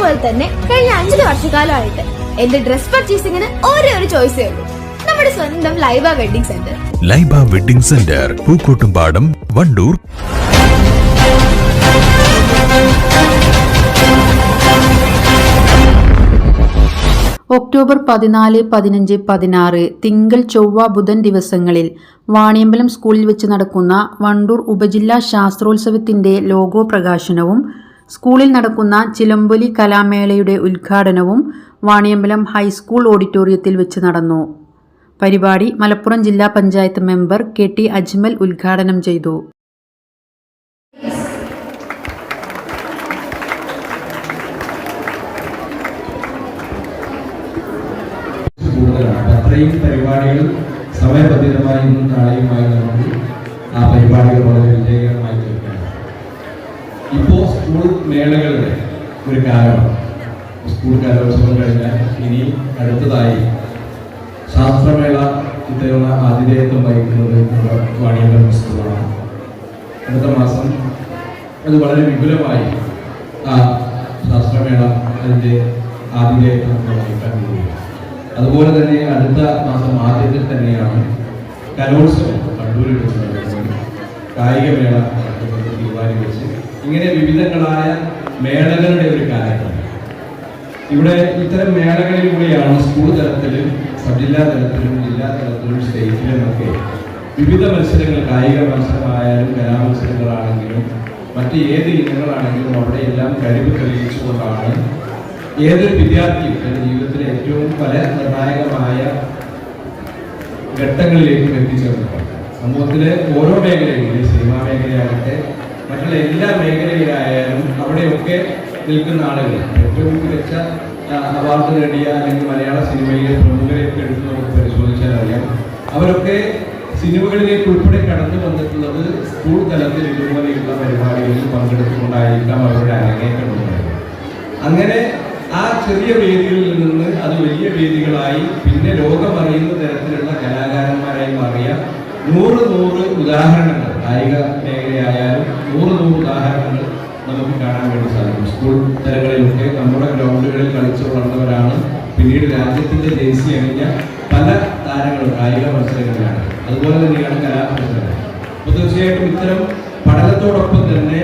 പോലെ തന്നെ കഴിഞ്ഞ അഞ്ചു വർഷക്കാലമായിട്ട് എന്റെ ഡ്രസ് പർച്ചേസിംഗിന് ഒരേ ഒരു ചോയ്സേ ഉള്ളൂ. നമ്മുടെ സ്വന്തം Laiba wedding centre Laiba wedding centre Pookkottumpadam Wandoor. October പതിനാല് പതിനഞ്ച് പതിനാറ് തിങ്കൾ ചൊവ്വ ബുധൻ ദിവസങ്ങളിൽ വാണിയമ്പലം സ്കൂളിൽ വെച്ച് നടക്കുന്ന വണ്ടൂർ ഉപജില്ലാ ശാസ്ത്രോത്സവത്തിന്റെ ലോഗോ പ്രകാശനവും സ്കൂളിൽ നടക്കുന്ന ചിലമ്പൊലി കലാമേളയുടെ ഉദ്ഘാടനവും വാണിയമ്പലം ഹൈസ്കൂൾ ഓഡിറ്റോറിയത്തിൽ വെച്ച് നടന്നു. പരിപാടി മലപ്പുറം ജില്ലാ panchayat member K T Ajmal ഉദ്ഘാടനം ചെയ്തു. അത്രയും പരിപാടികൾ സമയബന്ധിതമായി ഇന്നും നാളെയുമായി നമുക്ക് ആ പരിപാടികൾ വളരെ വിജയകരമായി തീർക്കണം ഇപ്പോൾ സ്കൂൾ മേളകളുടെ ഒരു കാലമാണ് സ്കൂൾ കലോത്സവം കഴിഞ്ഞാൽ ഇനി അടുത്തതായി ശാസ്ത്രമേള ഇത്തരമുള്ള ആതിഥേയത്വം വഹിക്കുന്നത് വാണിയമ്പലം സ്കൂളാണ്. അടുത്ത മാസം അത് വളരെ വിപുലമായി ആ ശാസ്ത്രമേള അതിന്റെ ആതിഥേയത്വം വഹിക്കാൻ പോവുകയാണ് അതുപോലെ തന്നെ അടുത്ത മാസം ആദ്യത്തിൽ തന്നെയാണ് കലോത്സവം കണ്ണൂരിൽ കായികമേള വെച്ച് ഇങ്ങനെ വിവിധങ്ങളായ മേളകളുടെ ഒരു കാലഘട്ടം ഇവിടെ ഇത്തരം മേളകളിലൂടെയാണ് സ്കൂൾ തലത്തിലും സബ് ജില്ലാ തലത്തിലും ജില്ലാ തലത്തിലും സ്റ്റേറ്റിലും ഒക്കെ വിവിധ മത്സരങ്ങൾ കായിക മത്സരമായാലും കലാമത്സരങ്ങളാണെങ്കിലും മറ്റ് ഏത് ഇനങ്ങളാണെങ്കിലും അവിടെയെല്ലാം കഴിവ് തെളിയിച്ചുകൊണ്ടാണ് ഏതൊരു വിദ്യാർത്ഥിയും തന്റെ ജീവിതത്തിലെ ഏറ്റവും പല നിർണായകമായ ഘട്ടങ്ങളിലേക്കും എത്തിച്ചേർന്നിട്ടുണ്ട് സമൂഹത്തിലെ ഓരോ മേഖലയിലും സിനിമാ മേഖലയാകട്ടെ മറ്റുള്ള എല്ലാ മേഖലയിലായാലും അവിടെയൊക്കെ നിൽക്കുന്ന ആളുകൾ ഏറ്റവും മികച്ച അവാർഡ് നേടിയ അല്ലെങ്കിൽ മലയാള സിനിമയിലെ പ്രമുഖരെയൊക്കെ എടുത്ത് നമുക്ക് പരിശോധിച്ചാൽ അറിയാം. അവരൊക്കെ സിനിമകളിലേക്ക് ഉൾപ്പെടെ കടന്നു വന്നിട്ടുള്ളത് സ്കൂൾ തലത്തിൽ ഇതുപോലെയുള്ള പരിപാടികളിൽ പങ്കെടുത്തുകൊണ്ടായിരിക്കാം അവരുടെ അരങ്ങേറ്റം ഉണ്ടായത് അങ്ങനെ ആ ചെറിയ വേദികളിൽ നിന്ന് അത് വലിയ വേദികളായി പിന്നെ ലോകമറിയുന്ന തരത്തിലുള്ള കലാകാരന്മാരായി മാറിയ നൂറ് നൂറ് ഉദാഹരണങ്ങൾ കായിക നൂറ് നൂറ് ഉദാഹരണങ്ങൾ നമുക്ക് കാണാൻ വേണ്ടി സാധിക്കും. സ്കൂൾ തലങ്ങളിലൊക്കെ നമ്മുടെ ഗ്രൗണ്ടുകളിൽ കളിച്ചു വളർന്നവരാണ് പിന്നീട് രാജ്യത്തിന്റെ ജേഴ്സി അണിഞ്ഞ പല താരങ്ങളും കായിക മത്സരങ്ങളിലാണ്. അതുപോലെ തന്നെയാണ് കലാമത്സരങ്ങൾ അപ്പോൾ തീർച്ചയായിട്ടും ഇത്തരം പഠനത്തോടൊപ്പം തന്നെ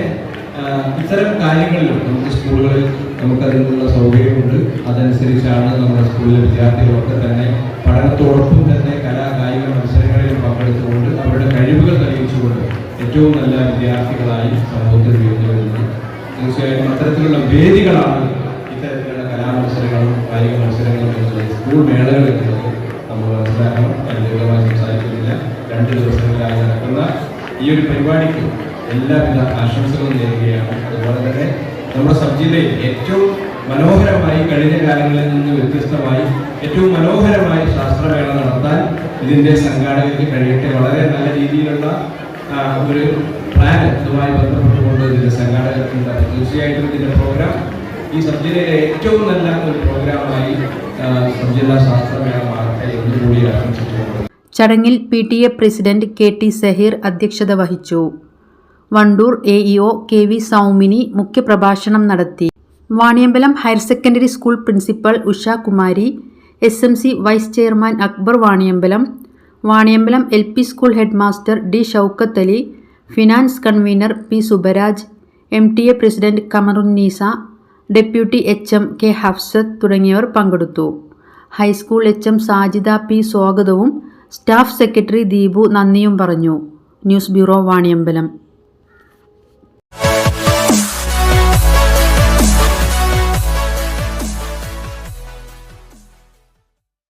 ഇത്തരം കാര്യങ്ങളിലും നമുക്ക് സ്കൂളുകളിൽ നമുക്ക് അതിനുള്ള സൗകര്യമുണ്ട്. അതനുസരിച്ചാണ് നമ്മുടെ സ്കൂളിലെ വിദ്യാർത്ഥികളൊക്കെ തന്നെ പഠനത്തോടൊപ്പം തന്നെ കലാ ഏറ്റവും നല്ല വിദ്യാർത്ഥികളായി സമൂഹത്തിൽ ഉയർന്നു വരുന്നത്. തീർച്ചയായും അത്തരത്തിലുള്ള വേദികളാണ് ഇത്തരത്തിലുള്ള കലാമത്സരങ്ങളും കായിക മത്സരങ്ങളും എന്നുള്ളത് സ്കൂൾ എന്നുള്ളത് നമ്മൾ മനസ്സിലാക്കണം. ദീർഘമായി സംസാരിക്കുന്നില്ല. രണ്ട് ദിവസങ്ങളിലായി നടക്കുന്ന ഈ ഒരു പരിപാടിക്ക് എല്ലാവിധ ആശംസകളും നേരുകയാണ്. അതുപോലെ തന്നെ നമ്മുടെ സബ് ജില്ലയിൽ ഏറ്റവും മനോഹരമായി കഴിഞ്ഞ കാലങ്ങളിൽ നിന്ന് വ്യത്യസ്തമായി ഏറ്റവും മനോഹരമായി ശാസ്ത്രമേള നടത്താൻ ഇതിന്റെ സംഘാടകർക്ക് കഴിയട്ടെ. വളരെ നല്ല രീതിയിലുള്ള ഒരു പ്ലാൻ ഇതുമായി ബന്ധപ്പെട്ടുകൊണ്ട് ഇതിന്റെ സംഘാടകർക്കുണ്ട്. അപ്പോൾ തീർച്ചയായിട്ടും ഇതിന്റെ പ്രോഗ്രാം ഈ സബ് ജില്ലയിലെ ഏറ്റവും നല്ല ഒരു പ്രോഗ്രാമായി സബ്ജില്ലാ സബ് ജില്ലാ ശാസ്ത്രമേള മാറട്ടെ എന്നുകൂടി ആശംസിച്ചുകൊണ്ട്. ചടങ്ങിൽ P T A president K T Saheer അധ്യക്ഷത വഹിച്ചു. Wandoor A E O K V Saumini മുഖ്യപ്രഭാഷണം നടത്തി. Vaniyambalam higher secondary school principal Ushakumari S M C vice chairman Akbar Vaniyambalam Vaniyambalam L P school head master D Shoukath Ali finance convener P Subaraj M T A president Kamarunnisa deputy H M K Hafsath തുടങ്ങിയവർ പങ്കെടുത്തു. High school H M Sajida P സ്വാഗതവും staff secretary Deepu നന്ദിയും പറഞ്ഞു. News bureau Vaniyambalam.